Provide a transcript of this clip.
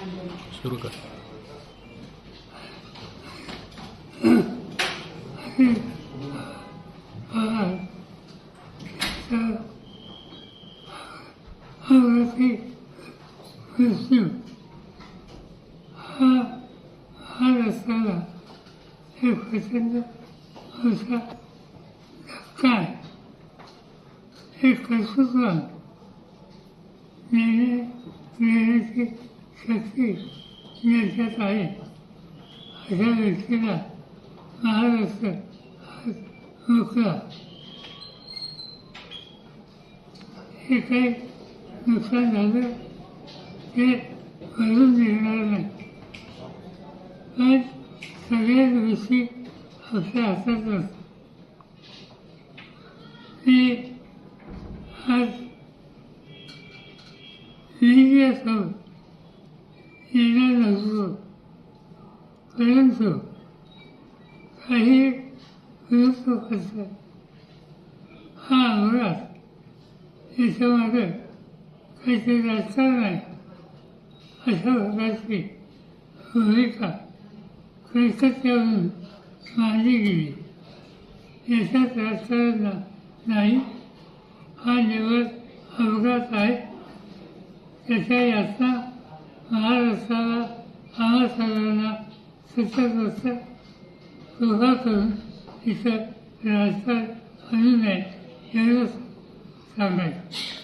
सुरू कर. अवरती विष्णू हा शक्ती ज्याच्यात आहे. अशा व्यक्तीला महाराष्ट्र हा मोकळा हे काही नुकसान झालं ते भरून निघणार नाही. पण सगळ्याच गोष्टी आपल्या हातात असतात. मी आज मीडियासमोर येणार नसतो परंतु काही विरोध करतात हा अंगरात याच्यामध्ये काहीतरी राजकारण नाही अशा प्रकारची भूमिका कलकत्त्यावरून मांडली गेली याच्यात राजकारण नाही हा निवड अपघात आहे त्याच्या यातना महाराष्ट्राला आम्हा सर्वांना सतत सतत कृपा करून इथं राजकारण आणू नये एवढंच सांगायचं.